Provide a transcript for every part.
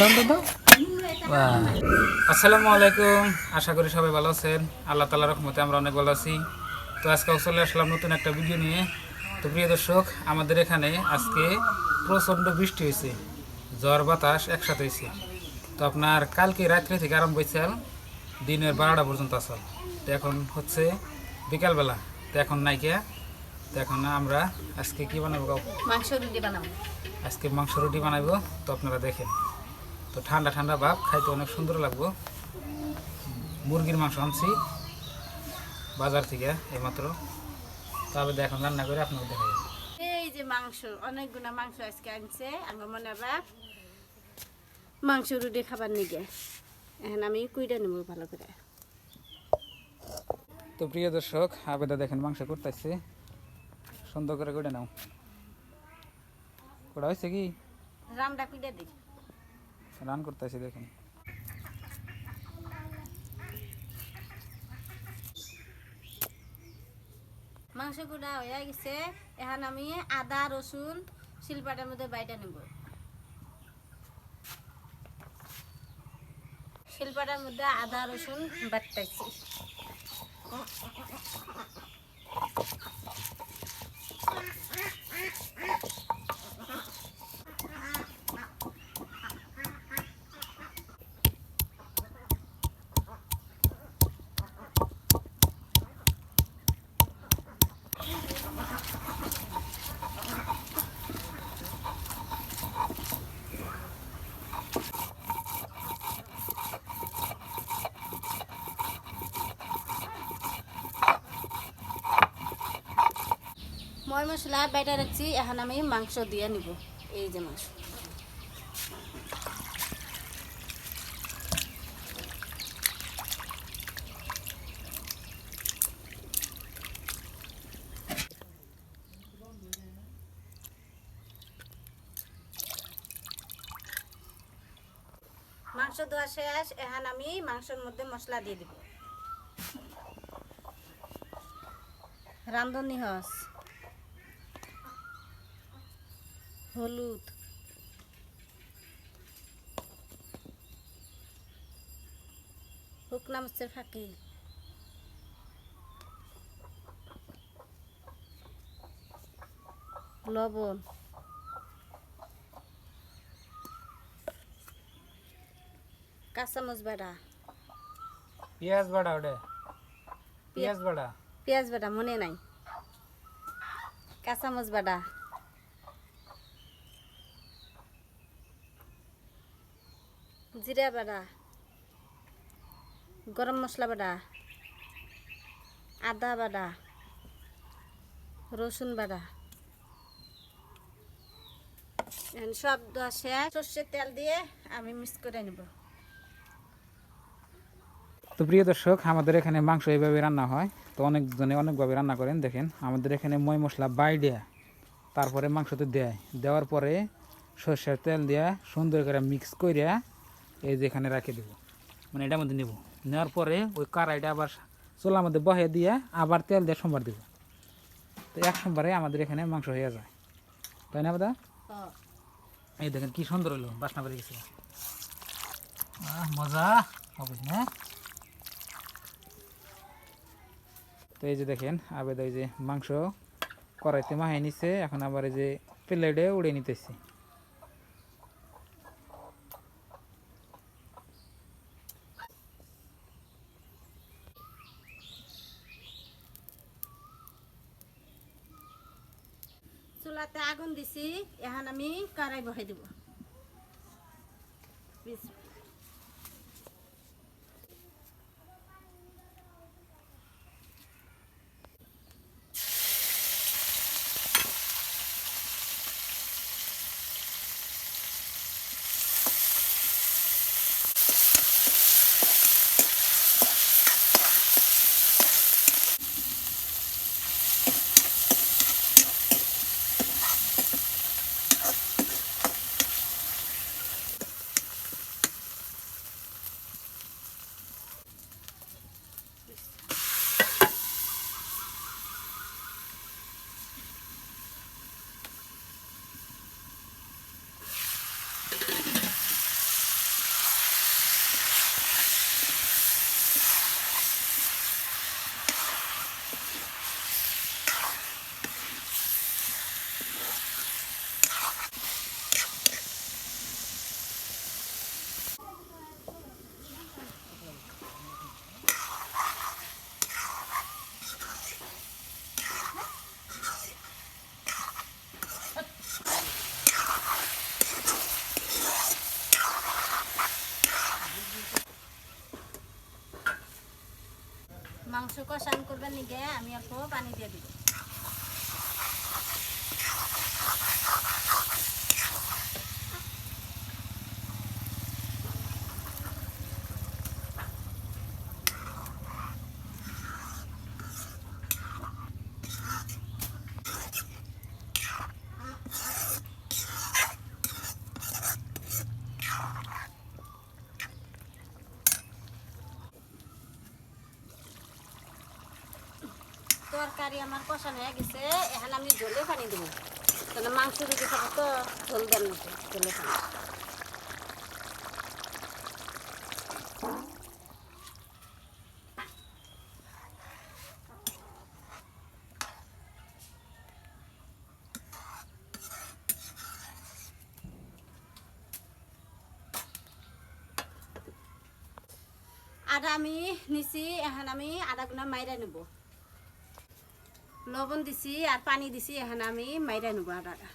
দাও দাও দাও দাও। আসসালামু আলাইকুম। আশা করি সবাই ভালো আছেন। আল্লাহ তালা রহমতে আমরা অনেক ভালো আছি। তো আজকে চলে আসলাম নতুন একটা ভিডিও নিয়ে। তো প্রিয় দর্শক আমাদের এখানে আজকে প্রচণ্ড বৃষ্টি হয়েছে। ঝড় বাতাস একসাথে হয়েছে। তো আপনার কালকে রাত্রে থেকে আরম্ভ হয়েছিল দিনের বারোটা পর্যন্ত আসল তো এখন হচ্ছে বিকালবেলা। তো এখন নাইকিয়া তো এখন আমরা আজকে কি বানাবো? মাংস রুটি বানাবো। আজকে মাংস রুটি বানাবো। তো আপনারা দেখেন। তো ঠান্ডা ঠান্ডা ভাব খাইতে অনেক সুন্দর লাগবো। মুরগির মাংস আনছি বাজার থেকে এইমাত্র। তবে দেখুন রান্না করে আপনাকে দেখাই। এই যে মাংস অনেকগুলা মাংস আজকে আনছে আমার মনে বাপ। মাংস রুটি খাবার নিগে। এখন আমি কুইটা নেব ভালো করে। তো প্রিয় দর্শক আবেদা দেখেন মাংস করতেছে। সুন্দর করে করে নাও। করা হয়েছে কি? রামটা কুইটা দিই রান করতেছে, দেখেন। মাংস গুঁড়া হয়ে গেছে। এখন আমি আদা, রসুন, শিলপাটার মধ্যে বাইটা নেব। শিলপাটার মধ্যে আদা, রসুন বাটতেছি। মশলা বাইটা রাখছি, এখন আমি মাংস দিয়ে নিব। এই যে মাংস। মাংস ধোয়া শেষ, এখন আমি মাংসের মধ্যে মশলা দিয়ে দিব। রান্ধনি হস। হলুদ। শুকনা মরিচের ফাঁকি। লবণ। কাঁচামচ বাটা। পেঁয়াজ বাড়া ওটা? পেঁয়াজ বাড়া পেঁয়াজ বাটা মনে নাই। কাঁচামচ বাটা। জিরা বাটা গরম মশলা বাটা আদা বাটা রসুন বাটা সব দেওয়া সর্ষের তেল দিয়ে আমি মিক্স করে নেব। তো প্রিয় দর্শক, আমাদের এখানে মাংস এইভাবে রান্না হয়। তো অনেকজনে অনেকভাবে রান্না করেন। দেখেন, আমাদের এখানে ময় মশলা বাই দেয়া। তারপরে মাংসতে দেয়। দেওয়ার পরে সর্ষের তেল দিয়া, সুন্দর করে মিক্স করিয়া এই যে এখানে রাখে দেবো। মানে এটার মধ্যে নেব। নেওয়ার পরে ওই কারাইটা আবার চোলার মধ্যে বহে দিয়ে আবার তেল দিয়ে সোমবার দেবো। তো এক সোমবারে আমাদের এখানে মাংস হয়ে যায়। তাই না দাদা এই দেখেন কি সুন্দর হলো, বাসনা বেড়ে গেছে। মজা। হবে না তো এই যে দেখেন, আবেদ এই যে মাংস কড়াইতে মাহে নিছে। এখন আবার এই যে প্লেটে উড়ে নিতেছি চুলাতে আগুন দিছি এখন আমি কড়াই বহাই দিব। বিস- মাংস কষান করবেন নিগে আমি অল্প পানি দিয়ে দিব। তরকারি আমার কষানো হয়ে গেছে, এখন আমি ঝোলে পানি দেবো। তাহলে মাংস রুটি খাব তো ঝোল দেন ঝোলে পানি। আদা আমি নিছি, এখন আমি আদা গুণা মাইরা নেব। লবণ দিছি আর পানি দিছি, এখন আমি মাইরা নেব আদাটা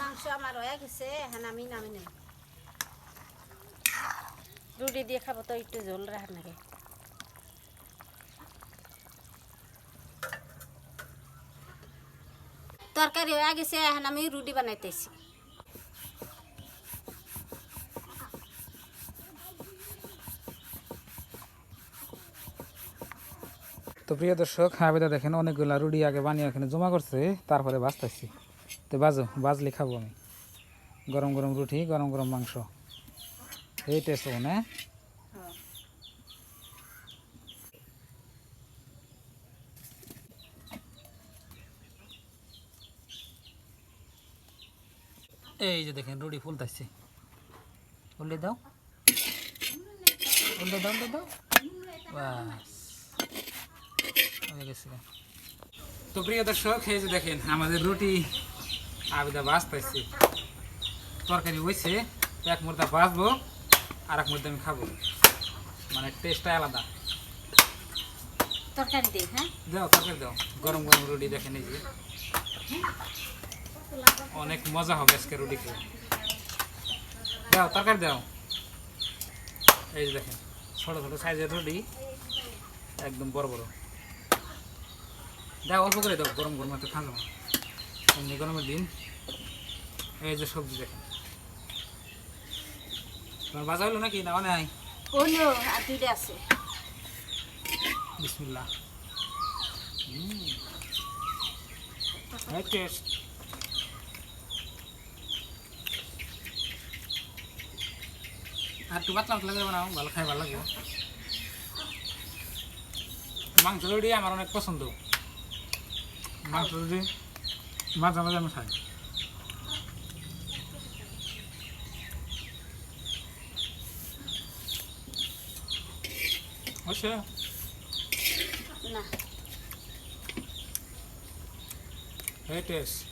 মাংস আমি রুটি দিয়ে খাব তো, একটু ঝোল রাখার নাকি তরকারি হয়ে গেছে, এখন আমি রুটি বানাইতেছি। প্রিয় দর্শক আবেদা দেখেন অনেকগুলা রুডি আগে বানিয়ে এখানে জমা করছে, তারপরে বাঁচতেছি তো বাজো, বাজলে খাব আমি। গরম গরম রুটি, গরম গরম মাংস। এই টেস্ট না? এই যে দেখেন রুটি ফুলতাছে। উল্টে দাও। উল্টে দাও দাও। বাস। হয়ে তো প্রিয় দর্শক এই যে দেখেন আমাদের রুটি আবিদা বাঁচতেছে। তরকারি হয়েছে এক মুর্দা বাঁচবো আর এক মুর্দা আমি খাব। মানে টেস্টটা আলাদা। তরকারি দিই হ্যাঁ? দাও তরকারি দাও। গরম গরম রুটি দেখেন এই যে। অনেক মজা হবে আজকে রুটি খেয়ে। দাও তরকারি দাও। এই যে দেখেন ছোট ছোট সাইজের রুটি একদম বড় বড়। দাও অল্প করে দাও গরম গরম একটু ঠান্ডা। এমনি গরমের দিন। এই যে সবজি দেখেন। তোমার বাজা হলো নাকি? না নাই। অন্য আর দুইটা আছে। বিসমিল্লাহ। টেস্ট আর একটু পাতলা পাতলা করে বানাও ভালো খাই ভালো লাগবে মাংস আমার অনেক পছন্দ। মাংস রুটি মাঝে মাঝে আমি খাই অবশ্যই না Hey, Tess.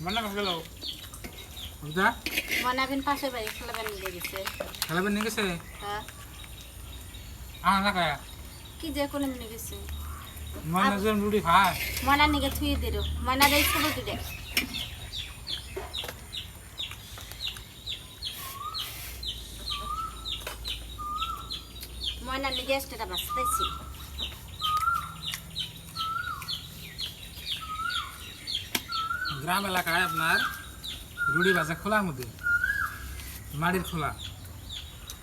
Mana kalau? Udah? মনাবিন পাশে বাড়ি খেলাবেন নিয়ে গেছে? হ্যাঁ? কি যে কোনো নিয়ে গেছে? ছোট ময়না নিগে এসটা বাঁচতেছি গ্রাম এলাকায় আপনার রুড়ি বাজা খোলার মধ্যে মাড়ির খোলা।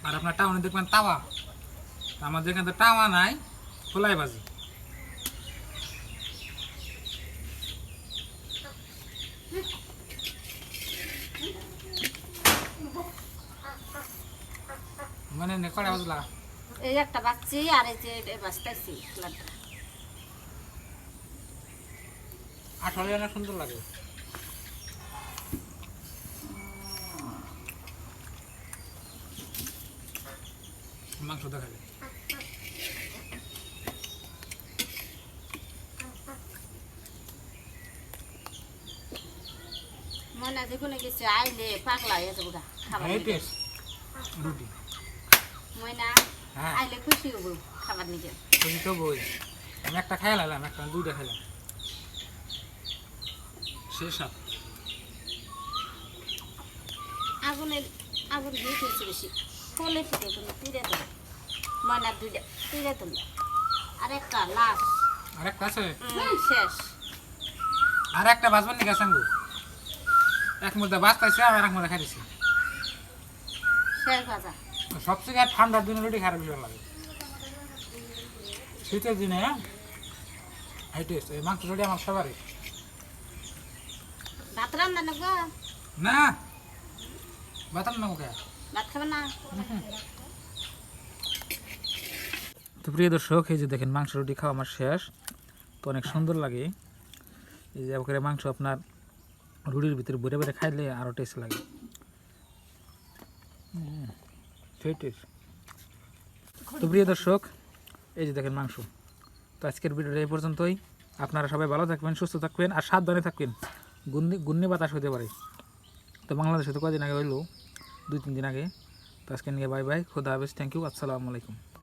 আর আপনার টাউনে দেখবেন তাওয়া। আমাদের এখানে তো টাওয়া নাই খোলাই বাজি। মানে নে কড়া বাজলা? এই একটা বাচ্চি আর এই যে খেলাটা আঠারো সুন্দর লাগে। মাংস দেখুন গেছে আইলে পাগলা হয়ে যাব খাবার রুটি। ময়না হ্যাঁ। আইলে খুশি হব খাবার নিকে খুশি তো বই আমি একটা খাই লাইলাম একটা না দুইটা খাইলাম। শেষ সাত আগুনের আগুন দিয়ে খেয়েছি বেশি। কোনো ময়নার দুইটা। তিরে তোলে আর একটা লাশ আর একটা আছে শেষ। আর একটা বাজবেন নাকি সাঙ্গু এক মুদ্রা বাঁচতেছে আর এক মুদ্রা খাইতেছি। শেষ ভাজা। সবচেয়ে ঠান্ডার দিনে রুটি খারাপ ভীষণ লাগে। শীতের দিনে এই টেস্ট এই মাংস রুটি আমার ফেভারিট ভাত রান্না না। না বাতাম না মুখে ভাত খাবে না? তো প্রিয় দর্শক, এই যে দেখেন মাংস রুটি খাওয়া আমার শেষ। তো অনেক সুন্দর লাগে। এই যে করে মাংস আপনার রুটির ভিতরে ভরে বেড়ে খাইলে আরও টেস্ট লাগে। তো প্রিয় দর্শক, এই যে দেখেন মাংস। তো আজকের ভিডিওটা এই পর্যন্তই। আপনারা সবাই ভালো থাকবেন, সুস্থ থাকবেন আর সাবধানে থাকবেন। গুন্নি গুন্নি বাতাস হতে পারে। তো বাংলাদেশে তো কদিন আগে হইল, দুই, তিন দিন আগে। তো আজকে নিয়ে বাই বাই খুদা হাফেজ থ্যাংক ইউ আসসালামু আলাইকুম।